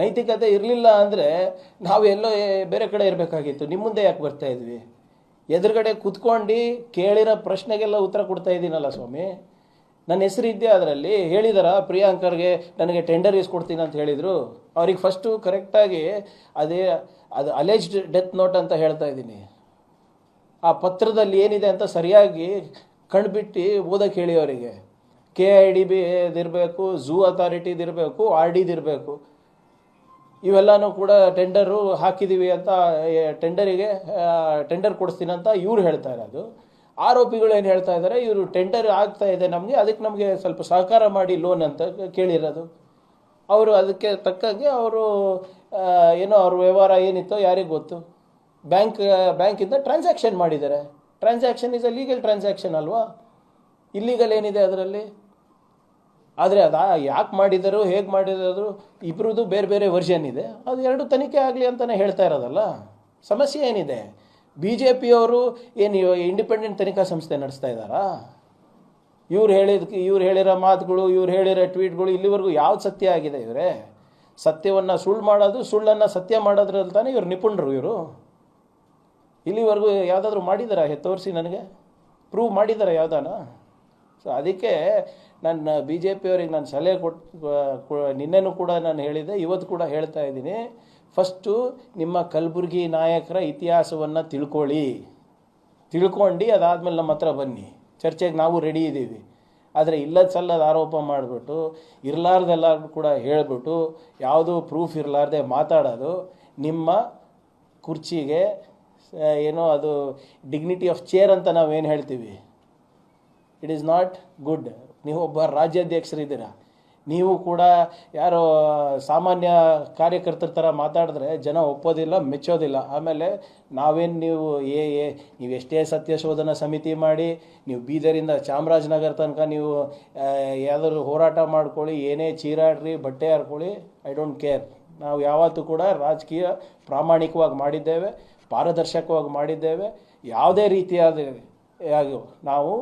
ನೈತಿಕತೆ ಇರಲಿಲ್ಲ ಅಂದರೆ ನಾವು ಎಲ್ಲೋ ಬೇರೆ ಕಡೆ ಇರಬೇಕಾಗಿತ್ತು. ನಿಮ್ಮ ಮುಂದೆ ಯಾಕೆ ಬರ್ತಾ ಇದ್ವಿ? ಎದುರುಗಡೆ ಕುತ್ಕೊಂಡು ಕೇಳಿರೋ ಪ್ರಶ್ನೆಗೆಲ್ಲ ಉತ್ತರ ಕೊಡ್ತಾ ಇದ್ದೀನಲ್ಲ ಸ್ವಾಮಿ. ನನ್ನ ಹೆಸರು ಇದೆಯಾ ಅದರಲ್ಲಿ. ಹೇಳಿದಾರ? ಪ್ರಿಯಾಂಕರ್ಗೆ ನನಗೆ ಟೆಂಡರ್ ಕೊಡ್ತೀನಿ ಅಂತ ಹೇಳಿದರು. ಅವ್ರಿಗೆ ಫಸ್ಟು ಕರೆಕ್ಟಾಗಿ ಅದೇ, ಅದು ಅಲೆಜ್ಡ್ ಡೆತ್ ನೋಟ್ ಅಂತ ಹೇಳ್ತಾ ಇದ್ದೀನಿ. ಆ ಪತ್ರದಲ್ಲಿ ಏನಿದೆ ಅಂತ ಸರಿಯಾಗಿ ಕಣ್ಬಿಟ್ಟು ಓದಕ್ಕೆ ಹೇಳಿ ಅವರಿಗೆ. ಕೆ ಐ ಡಿ ಬಿ ಇದಿರಬೇಕು ಝೂ ಅಥಾರಿಟಿದಿರಬೇಕು ಆರ್ ಡಿದಿರಬೇಕು ಇವೆಲ್ಲನೂ ಕೂಡ ಟೆಂಡರು ಹಾಕಿದ್ದೀವಿ ಅಂತ ಟೆಂಡರಿಗೆ ಟೆಂಡರ್ ಕೊಡಿಸ್ತೀನಿ ಅಂತ ಇವ್ರು ಹೇಳ್ತಾ ಇರೋದು. ಆರೋಪಿಗಳು ಏನು ಹೇಳ್ತಾ ಇದ್ದಾರೆ ಇವರು ಟೆಂಡರ್ ಆಗ್ತಾ ಇದೆ ನಮಗೆ, ಅದಕ್ಕೆ ನಮಗೆ ಸ್ವಲ್ಪ ಸಹಕಾರ ಮಾಡಿ ಲೋನ್ ಅಂತ ಕೇಳಿರೋದು. ಅವರು ಅದಕ್ಕೆ ತಕ್ಕಂಗೆ ಅವರು ಏನೋ ಅವ್ರ ವ್ಯವಹಾರ ಏನಿತ್ತೋ ಯಾರಿಗೆ ಗೊತ್ತು. ಬ್ಯಾಂಕ್, ಬ್ಯಾಂಕಿಂದ ಟ್ರಾನ್ಸಾಕ್ಷನ್ ಮಾಡಿದ್ದಾರೆ. Transaction is a legal transaction ಅಲ್ವಾ? ಇಲ್ಲೀಗಲ್ ಏನಿದೆ ಅದರಲ್ಲಿ? ಆದರೆ ಅದು ಯಾಕೆ ಮಾಡಿದರು, ಹೇಗೆ ಮಾಡಿದರು ಇಬ್ಬರದು ಬೇರೆ ಬೇರೆ ವರ್ಷನ್ ಇದೆ. ಅದು ಎರಡು ತನಿಖೆ ಆಗಲಿ ಅಂತಲೇ ಹೇಳ್ತಾ ಇರೋದಲ್ಲ. ಸಮಸ್ಯೆ ಏನಿದೆ? ಬಿ ಜೆ ಪಿಯವರು ಏನು ಇಂಡಿಪೆಂಡೆಂಟ್ ತನಿಖಾ ಸಂಸ್ಥೆ ನಡೆಸ್ತಾ ಇದ್ದಾರಾ? ಇವ್ರು ಹೇಳಿದ ಇವ್ರು ಹೇಳಿರೋ ಮಾತುಗಳು, ಇವ್ರು ಹೇಳಿರೋ ಟ್ವೀಟ್ಗಳು ಇಲ್ಲಿವರೆಗೂ ಯಾವ್ದು ಸತ್ಯ ಆಗಿದೆ ಇವರೇ? ಸತ್ಯವನ್ನು ಸುಳ್ಳು ಮಾಡೋದು, ಸುಳ್ಳನ್ನು ಸತ್ಯ ಮಾಡೋದ್ರಲ್ಲಿ ತಾನೇ ಇವ್ರು ನಿಪುಣರು ಇವರು. ಇಲ್ಲಿವರೆಗೂ ಯಾವುದಾದ್ರೂ ಮಾಡಿದಾರಾ ತೋರಿಸಿ ನನಗೆ? ಪ್ರೂವ್ ಮಾಡಿದಾರ ಯಾವ್ದಾನ? ಸೊ ಅದಕ್ಕೆ ನನ್ನ ಬಿ ಜೆ ಪಿಯವರಿಗೆ ನಾನು ಸಲಹೆ ಕೊಟ್ಟು ನಿನ್ನೆನೂ ಕೂಡ ನಾನು ಹೇಳಿದೆ ಇವತ್ತು ಕೂಡ ಹೇಳ್ತಾ ಇದ್ದೀನಿ. ಫಸ್ಟು ನಿಮ್ಮ ಕಲಬುರಗಿ ನಾಯಕರ ಇತಿಹಾಸವನ್ನು ತಿಳ್ಕೊಳ್ಳಿ. ತಿಳ್ಕೊಂಡು ಅದಾದಮೇಲೆ ನಮ್ಮ ಹತ್ರ ಬನ್ನಿ. ಚರ್ಚೆಗೆ ನಾವು ರೆಡಿ ಇದ್ದೀವಿ. ಆದರೆ ಇಲ್ಲದ ಸಲ್ಲದ ಆರೋಪ ಮಾಡಿಬಿಟ್ಟು ಇರಲಾರ್ದೆಲ್ಲರೂ ಕೂಡ ಹೇಳಿಬಿಟ್ಟು, ಯಾವುದೂ ಪ್ರೂಫ್ ಇರಲಾರ್ದೆ ಮಾತಾಡೋದು ನಿಮ್ಮ ಕುರ್ಚಿಗೆ ಏನೋ ಅದು ಡಿಗ್ನಿಟಿ ಆಫ್ ಚೇರ್ ಅಂತ ನಾವು ಏನು ಹೇಳ್ತೀವಿ? ಇಟ್ ಈಸ್ ನಾಟ್ ಗುಡ್ ನೀವು ಒಬ್ಬ ರಾಜ್ಯಾಧ್ಯಕ್ಷರಿದ್ದೀರಾ? ನೀವು ಕೂಡ ಯಾರು, ಸಾಮಾನ್ಯ ಕಾರ್ಯಕರ್ತರ ಥರ ಮಾತಾಡಿದ್ರೆ ಜನ ಒಪ್ಪೋದಿಲ್ಲ, ಮೆಚ್ಚೋದಿಲ್ಲ. ಆಮೇಲೆ ನಾವೇನು ನೀವು ಏ ಏ, ನೀವು ಎಷ್ಟೇ ಸತ್ಯಶೋಧನಾ ಸಮಿತಿ ಮಾಡಿ, ನೀವು ಬೀದರಿಂದ ಚಾಮರಾಜನಗರ ತನಕ ನೀವು ಯಾವ್ದಾದ್ರು ಹೋರಾಟ ಮಾಡ್ಕೊಳ್ಳಿ, ಏನೇ ಚೀರಾಡ್ರಿ, ಬಟ್ಟೆ ಹಾರ್ಕೊಳ್ಳಿ ಐ ಡೋಂಟ್ ಕೇರ್ ನಾವು ಯಾವತ್ತೂ ಕೂಡ ರಾಜಕೀಯ ಪ್ರಾಮಾಣಿಕವಾಗಿ ಮಾಡಿದ್ದೇವೆ, ಪಾರದರ್ಶಕವಾಗಿ ಮಾಡಿದ್ದೇವೆ. ಯಾವುದೇ ರೀತಿಯಾದ ನಾವು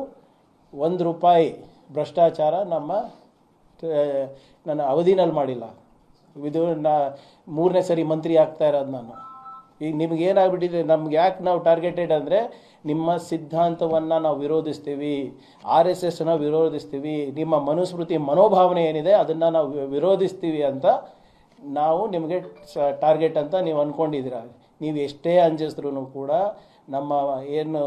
ಒಂದು ರೂಪಾಯಿ ಭ್ರಷ್ಟಾಚಾರ ನಮ್ಮ ನನ್ನ ಅವಧಿನಲ್ಲಿ ಮಾಡಿಲ್ಲ. ಇದು ನಾ, ಮೂರನೇ ಸರಿ ಮಂತ್ರಿ ಆಗ್ತಾ ಇರೋದು ನಾನು. ಈಗ ನಿಮ್ಗೆ ಏನಾಗ್ಬಿಟ್ಟಿದೆ? ನಮ್ಗೆ ಯಾಕೆ ನಾವು ಟಾರ್ಗೆಟೆಡ್ ಅಂದರೆ ನಿಮ್ಮ ಸಿದ್ಧಾಂತವನ್ನು ನಾವು ವಿರೋಧಿಸ್ತೀವಿ, ಆರ್ ಎಸ್ ಎಸ್ನ ವಿರೋಧಿಸ್ತೀವಿ, ನಿಮ್ಮ ಮನುಸ್ಮೃತಿ ಮನೋಭಾವನೆ ಏನಿದೆ ಅದನ್ನು ನಾವು ವಿರೋಧಿಸ್ತೀವಿ ಅಂತ ನಾವು ನಿಮಗೆ ಟಾರ್ಗೆಟ್ ಅಂತ ನೀವು ಅಂದ್ಕೊಂಡಿದ್ದೀರ ನೀವು ಎಷ್ಟೇ ಅಂಜಿಸಿದ್ರು ಕೂಡ ನಮ್ಮ ಏನು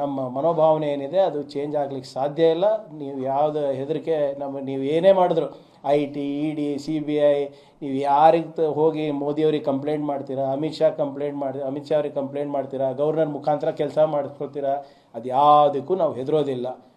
ನಮ್ಮ ಮನೋಭಾವನೆ ಏನಿದೆ ಅದು ಚೇಂಜ್ ಆಗ್ಲಿಕ್ಕೆ ಸಾಧ್ಯ ಇಲ್ಲ. ನೀವು ಯಾವುದು ಹೆದರಿಕೆ ನಮ್ಮ, ನೀವು ಏನೇ ಮಾಡಿದ್ರು I T E D C B I ನೀವು ಯಾರಿಗೆ ಹೋಗಿ ಮೋದಿಯವ್ರಿಗೆ ಕಂಪ್ಲೇಂಟ್ ಮಾಡ್ತೀರಾ, ಅಮಿತ್ ಶಾ ಕಂಪ್ಲೇಂಟ್ ಮಾಡಿ, ಅಮಿತ್ ಶಾ ಅವ್ರಿಗೆ ಕಂಪ್ಲೇಂಟ್ ಮಾಡ್ತೀರಾ, ಗೌರ್ನರ್ ಮುಖಾಂತರ ಕೆಲಸ ಮಾಡಿಸ್ಕೊಳ್ತೀರಾ ಅದು ಯಾವುದಕ್ಕೂ ನಾವು ಹೆದರೋದಿಲ್ಲ.